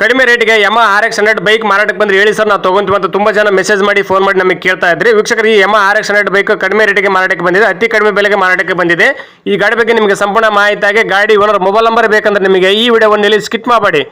ಕಡಿಮೆ ರೇಟ್ಗೆ M R X hundred bike ಮಾರಾಟಕ್ಕೆ ಬಂದ್ರೆ ಹೇಳಿ ಸರ್ ನಾವು ತಗೊಂತೀವಿ ಅಂತ ತುಂಬಾ ಜನ ಮೆಸೇಜ್ ಮಾಡಿ ಫೋನ್ ಮಾಡಿ ನಮಗೆ ಕೇಳ್ತಾ ಇದ್ರಿ. ವೀಕ್ಷಕರು, ಈ Yamaha R X hundred bike ಕಡಿಮೆ ರೇಟ್ಗೆ ಮಾರಾಟಕ್ಕೆ ಬಂದಿದೆ, ಅತಿ ಕಡಿಮೆ ಬೆಲೆಗೆ ಮಾರಾಟಕ್ಕೆ ಬಂದಿದೆ. ಈ ಗಾಡಿ ಬಗ್ಗೆ ನಿಮಗೆ ಸಂಪೂರ್ಣ ಮಾಹಿತಿಯಾಗಿ ಗಾಡಿ ಓನರ್ ಮೊಬೈಲ್ ನಂಬರ್ ಬೇಕಂದ್ರೆ ನಿಮಗೆ ಈ ವಿಡಿಯೋವನ್ನು ಇಲ್ಲಿ ಸ್ಕಿಪ್ ಮಾಡಬೇಡಿ.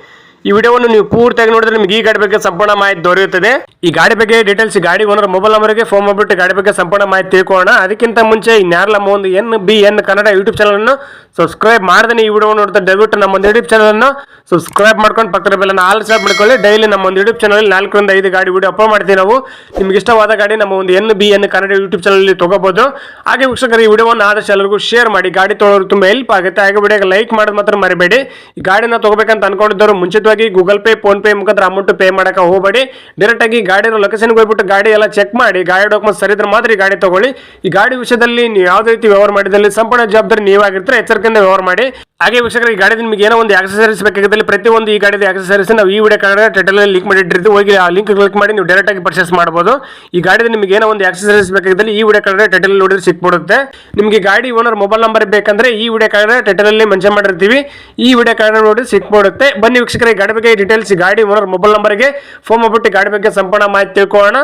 ಈ ವಿಡಿಯೋವನ್ನು ನೀವು ಪೂರ್ತಿಯಾಗಿ ನೋಡಿದ್ರೆ ನಿಮಗೆ ಈ ಗಾಡಿ ಬಗ್ಗೆ ಸಂಪೂರ್ಣ ಮಾಹಿತಿ ದೊರೆಯುತ್ತದೆ. ಈ ಗಾಡಿ ಬಗ್ಗೆ ಡೀಟೇಲ್ಸ್ ಗಾಡಿ ಓನರ್ ಮೊಬೈಲ್ ನಂಬರ್ಗೆ ಫೋನ್ ಮಾಡಿಬಿಟ್ಟು ಗಾಡಿ ಬಗ್ಗೆ ಸಂಪೂರ್ಣ ಮಾಹಿತಿ ತಿಳ್ಕೊಳ್ಳೋಣ. ಅದಕ್ಕಿಂತ ಮುಂಚೆ ನಮ್ಮ ಒಂದು N B N Kannada YouTube channel ಅನ್ನು ಸಬ್ಸ್ಕ್ರೈಬ್ ಮಾಡಿದ್ರೆ ಈ ವಿಡಿಯೋ ನೋಡ್ತಾ ದಯವಿಟ್ಟು ನಮ್ಮ ಒಂದು ಯೂಟ್ಯೂಬ್ ಚಾನಲ್ ಅನ್ನು ಸಬ್ಸ್ಕ್ರೈಬ್ ಮಾಡ್ಕೊಂಡು ಪಕ್ಕದ ಬೆಲ್ಲ ಆಲ್ ಸ್ಟಾಪ್ ಮಾಡ್ಕೊಳ್ಳಿ. ಡೈಲಿ ನಮ್ಮ ಒಂದು ಯೂಟ್ಯೂಬ್ ಚಾನಲ್ ನಾಲ್ಕರಿಂದ ಐದು ಗಾಡಿ ವಿಡಿಯೋ ಅಪ್ಲೋಡ್ ಮಾಡ್ತೀವಿ ನಾವು. ನಿಮ್ಗೆ ಇಷ್ಟವಾದ ಗಾಡಿ ನಮ್ಮ ಒಂದು N B N Kannada YouTube channel ತಗೋಬಹುದು ಹಾಗೆ ವೀಕ್ಷಕರು, ಈ ವಿಡಿಯೋವನ್ನು ಆದಷ್ಟು ಎಲ್ಲರಿಗೂ ಶೇರ್ ಮಾಡಿ. ಗಾಡಿ ತೊಗೊಳೋರು ತುಂಬಾ ಹೆಲ್ಪ್ ಆಗುತ್ತೆ. ಹಾಗೆ ವಿಡಿಯೋಗೆ ಲೈಕ್ ಮಾಡೋದು ಮಾತ್ರ ಮರಿಬೇಡಿ. ಈ ಗಾಡಿನ ತಗೋಬೇಕಂತ ಅನ್ಕೊಂಡಿದ್ದವರು ಮುಂಚಿತವಾಗಿ ಗೂಗಲ್ ಪೇ, ಫೋನ್ ಪೇ ಮುಖಾಂತರ ಅಮೌಂಟ್ ಪೇ ಮಾಡಕ್ಕೆ ಹೋಗಬೇಡಿ. ಡೈರೆಕ್ಟ್ ಆಗಿ ಗಾಡಿ ಲೊಕೇಶನ್ಗೆ ಹೋಗ್ಬಿಟ್ಟು ಗಾಡಿ ಎಲ್ಲ ಚೆಕ್ ಮಾಡಿ, ಗಾಡಿ ಡಾಕ್ಯುಮೆಂಟ್ ಸರಿ ಇದ್ರೆ ಮಾತ್ರ ಈ ಗಾಡಿ ತಗೊಳ್ಳಿ. ಈ ಗಾಡಿ ವಿಷಯದಲ್ಲಿ ನೀವು ಯಾವುದೇ ರೀತಿ ವ್ಯವಹಾರ ಮಾಡಿದಲ್ಲಿ ಸಂಪೂರ್ಣ ಜವಾಬ್ದಾರಿ ನೀವಾಗಿರ್ತಾರೆ, ಎಚ್ಚರಿಕೆಯಿಂದ ವ್ಯವಹಾರ ಮಾಡಿ. ಹಾಗೆ ವೀಕ್ಷಕರು, ಈ ಗಾಡಿ ನಿಮಗೆ ಏನೋ ಒಂದು ಆಕ್ಸಸರೀಸ್ ಬೇಕಾಗಿದ್ದಲ್ಲಿ ಪ್ರತಿಯೊಂದು ಈ ಗಾಡಿದ ಆಕ್ಸಸರೀಸ್ ನಾವು ಈ ವಿಡಿಯೋ ಕಾರ್ಡ್ ಟೈಟಲ್ ಲಿಂಕ್ ಮಾಡಿಟ್ಟಿರ್ತೀವಿ ಹೋಗಿ ಆ ಲಿಂಕ್ ಕ್ಲಿಕ್ ಮಾಡಿ, ನೀವು ಡೈರೆಕ್ಟ್ ಆಗಿ ಪರ್ಚೇಸ್ ಮಾಡಬಹುದು. ಈ ಗಾಡಿದ ನಿಮಗೆ ಏನೋ ಒಂದು ಆಕ್ಸಸರೀಸ್ ಬೇಕಾಗಿದ್ದಲ್ಲಿ ಈ ವಿಡಿಯೋ ಕಾರ್ಡ್ ಟೈಟಲ್ ನೋಡಿದ್ರೆ ಸಿಕ್ಬಿಡುತ್ತೆ. ನಿಮಗೆ ಗಾಡಿ ಓನರ್ ಮೊಬೈಲ್ ನಂಬರ್ ಬೇಕಂದ್ರೆ ಈ ವಿಡಿಯೋ ಕಾರ್ಡ್ ಟೈಟಲ್ ಅಲ್ಲಿ ಮೆನ್ಷನ್ ಮಾಡಿರ್ತೀವಿ. ಈ ವಿಡಿಯೋ ಕಾರ್ಡ್ ನೋಡಿ ಸಿಕ್ಬಿಡುತ್ತೆ. ಬನ್ನಿ ವೀಕ್ಷಕರ ಗಾಡಿ ಬಗ್ಗೆ ಡೀಟೇಲ್ಸ್ ಗಾಡಿ ಓನರ್ ಮೊಬೈಲ್ ನಂಬರ್ಗೆ ಫೋನ್ ಮಾಡ್ಬಿಟ್ಟು ಗಾಡಿ ಬಗ್ಗೆ ಸಂಪೂರ್ಣ ಮಾಹಿತಿ ತಿಳ್ಕೊಳ್ಳೋಣ.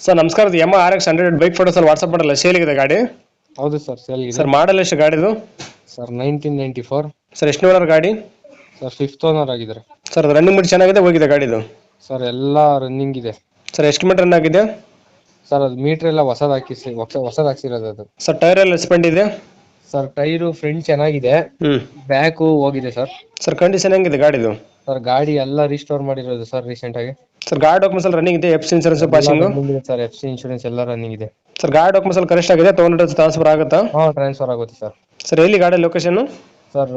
ಸರ್ ನಮಸ್ಕಾರ M R X hundred bike photos sir WhatsApp ಮಾಡಲ್ಲ ಇದೆ ಗಾಡಿ? ಹೌದು ಸರ್ ಸೇಲ್ ಇದೆ. ಸರ್ ಮಾಡಲ್ ಎಷ್ಟು ಗಾಡಿದು sir nineteen ninety four sir ಎಷ್ಟು ಓನರ್ ಗಾಡಿ? ಸರ್ ಫಿಫ್ತ್ ಓನರ್ ಆಗಿದ್ರೆ ಸರ್ ಅದು ರನ್ನಿಂಗ್ ಬಿಟ್ಟು ಚೆನ್ನಾಗಿದೆ ಹೋಗಿದೆ ಗಾಡಿದು ಸರ್ ಎಲ್ಲ ರನ್ನಿಂಗ್ ಇದೆ. ಸರ್ ಎಷ್ಟು ಮೀಟರ್ ರನ್ ಆಗಿದೆ? ಸರ್ ಅದು ಮೀಟರ್ ಎಲ್ಲ ಹೊಸದ್ ಹಾಕಿಸಿ ಹೊಸ ಹೊಸದ್ ಹಾಕ್ಸಿರೋದು ಅದು. ಸರ್ ಟೈರ್ ಎಲ್ಲ ಸ್ಪೆಂಡ್ ಇದೆ? ಸರ್ ಟೈರು ಫ್ರಂಟ್ ಚೆನ್ನಾಗಿದೆ. ಹ್ಮ್. ಬ್ಯಾಕು ಹೋಗಿದೆ ಸರ್. ಸರ್ ಕಂಡೀಷನ್ ಹೆಂಗಿದೆ ಗಾಡಿದು? ಸರ್ ಗಾಡಿ ಎಲ್ಲ ರಿಸ್ಟೋರ್ ಮಾಡಿರೋದು ಸರ್ ರೀಸೆಂಟ್ ಆಗಿ. ಸರ್ ಗಾಡಿ ಡಾಕ್ಯುಮೆಂಟ್ಸ್ ಎಲ್ಲ ರನ್ನಿಂಗ್ ಇದೆ F insurance passing sir F C insurance ಎಲ್ಲ ರನ್ನಿಂಗ್ ಇದೆ. ಸರ್ ಗಾಡಿ ಡಾಕ್ಯುಮೆಂಟ್ಸ್ ಎಲ್ಲ ಕರೆಕ್ಟ್ ಆಗಿದೆ ತೊಗೊಂಡ್ರೆ ಟ್ರಾನ್ಸ್ಫರ್ ಆಗುತ್ತಾ? ಹಾ ಟ್ರಾನ್ಸ್ಫರ್ ಆಗುತ್ತೆ ಸರ್. ಸರ್ ಎಲ್ಲಿ ಗಾಡಿ location sir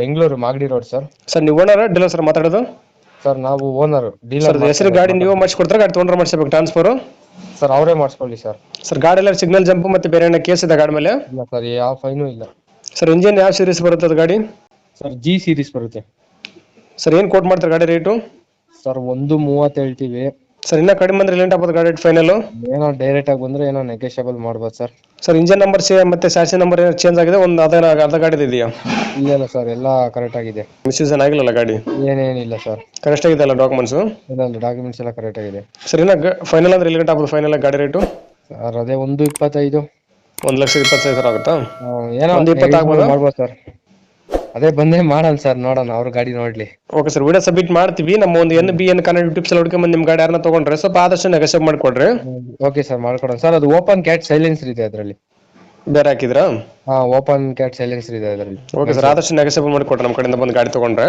Bengaluru Magadi road sir. Sir ನೀವು ಓನರ್ ಡೀಲರ್ ಸರ್ ಮಾತಾಡೋದು? ಸರ್ ನಾವು ಓನರ್ ಸರ್ ಡೀಲರ್ ಹೆಸರು ಗಾಡಿ ನೀವು ಮಾಡಿಸ್ಕೊಡ್ತಾರೆ ಗಾಡಿ ತೊಗೊಂಡ್ರೆ ಮಾಡಿಸ್ಬೇಕು ಟ್ರಾನ್ಸ್ಫರ್ ಸರ್ ಅವರೇ ಮಾಡಿಸ್ಕೊಳ್ಳಿ ಸರ್. ಸರ್ ಗಾಡಿ ಎಲ್ಲ ಸಿಗ್ನಲ್ ಜಂಪ್ ಮತ್ತೆ ಬೇರೆ ಏನೋ ಕೇಸ್ ಇದೆ ಗಾಡಿ ಮೇಲೆ? ಇಲ್ಲ ಸರ್ ಯಾವ ಫೈನು ಇಲ್ಲ. ಸರ್ ಇಂಜಿನ್ ಯಾವ ಸೀರೀಸ್ ಬರುತ್ತೆ ಅದು ಗಾಡಿ? ಸರ್ ಜಿ ಸೀರೀಸ್ ಬರುತ್ತೆ. ಸರ್ ಏನು ಕೋಟ್ ಮಾಡ್ತಾರೆ ಗಾಡಿ ರೇಟು ಸರ್ ಒಂದು ಮೂವತ್ತು ಹೇಳ್ತೀವಿ. ಸರ್ ಇನ್ನ ಕಡಿಮೆ ಬಂದ್ರೆ ಲೇಟ್ ಆಗ್ಬೋದು ಗಾಡಿ ಫೈನಲ್ ಏನೋ ಡೈರೆಕ್ಟ್ ಆಗಿ ಬಂದ್ರೆ ಏನೋ ನೆಗೋಷಿಯಬಲ್ ಮಾಡ್ಬೋದು ಸರ್ ಸರ್ ಇಂಜಿನ್ ನಂಬರ್ ಸೇ ಮತ್ತೆ ಸ್ಯಾಸಿ ನಂಬರ್ ಏನೋ ಚೇಂಜ್ ಆಗಿದೆ? ಒಂದು ಅದೇ ಅರ್ಧ ಗಾಡಿ ಇದೆಯಾ? ಇಲ್ಲ ಸರ್ ಎಲ್ಲ ಕರೆಕ್ಟ್ ಆಗಿದೆ. ಮಿಸ್ಯೂಸ್ ಆಗಿಲ್ಲಲ್ಲ ಗಾಡಿ? ಏನೇನಿಲ್ಲ ಸರ್ ಕರೆಕ್ಟ್ ಆಗಿದೆ ಅಲ್ಲ ಡಾಕ್ಯುಮೆಂಟ್ಸ್ ಇಲ್ಲ ಡಾಕ್ಯುಮೆಂಟ್ಸ್ ಎಲ್ಲ ಕರೆಕ್ಟ್ ಆಗಿದೆ. ಸರ್ ಇನ್ನ ಫೈನಲ್ ಅಂದ್ರೆ ಲೇಟ್ ಆಗ್ಬೋದು ಫೈನಲ್ ಗಾಡಿ ರೇಟು ಸರ್ ಅದೇ ಒಂದು ಇಪ್ಪತ್ತೈದು. ಒಂದು ಲಕ್ಷ ಇಪ್ಪತ್ತೈದು ಸಾವಿರ ಆಗುತ್ತಾ? ಏನೋ ಒಂದು ಇಪ್ಪತ್ತು ಆಗ್ಬೋದು? ಮಾಡ್ಬೋದು ಸರ್ ಅದೇ ಬಂದೇ ಮಾಡೋಣ ಸರ್ ನೋಡೋಣ ಅವ್ರ ಗಾಡಿ ನೋಡ್ಲಿ. ಓಕೆ ಸರ್ ವಿಡಿಯೋ ಸಬ್ಮಿಟ್ ಮಾಡ್ತೀವಿ. ನಮ್ಮ ಒಂದು N B N Kannada YouTube ಸಲ ಹುಡ್ಕೊಂಡ್ ನಿಮ್ಮ ಗಾಡಿ ಯಾರನ್ನ ತಗೊಂಡ್ರೆ ಸ್ವಲ್ಪ ಆದಷ್ಟು ನೆಗೋಷಿಯೇಟ್ ಮಾಡ್ಕೊಡ್ರಿ. ಓಕೆ ಸರ್ ಮಾಡ್ಕೊಡೋಣ. ಸರ್ ಅದು ಓಪನ್ ಕ್ಯಾಟ್ ಸೈಲೆನ್ಸರ್ ಇದೆ ಅದರಲ್ಲಿ. ಬೇರೆ ಹಾಕಿದ್ರಾ? ಹಾ ಓಪನ್ ಕ್ಯಾಟ್ ಸೈಲೆನ್ಸರ್ ಇದೆ ಅದರಲ್ಲಿ. ಓಕೆ ಸರ್ ಆದಷ್ಟು ನೆಗೋಷಿಯೇಟ್ ಮಾಡ್ಕೊಡ್ರಿ ನಮ್ಮ ಕಡೆಯಿಂದ ಬಂದು ಗಾಡಿ ತೊಗೊಂಡ್ರೆ.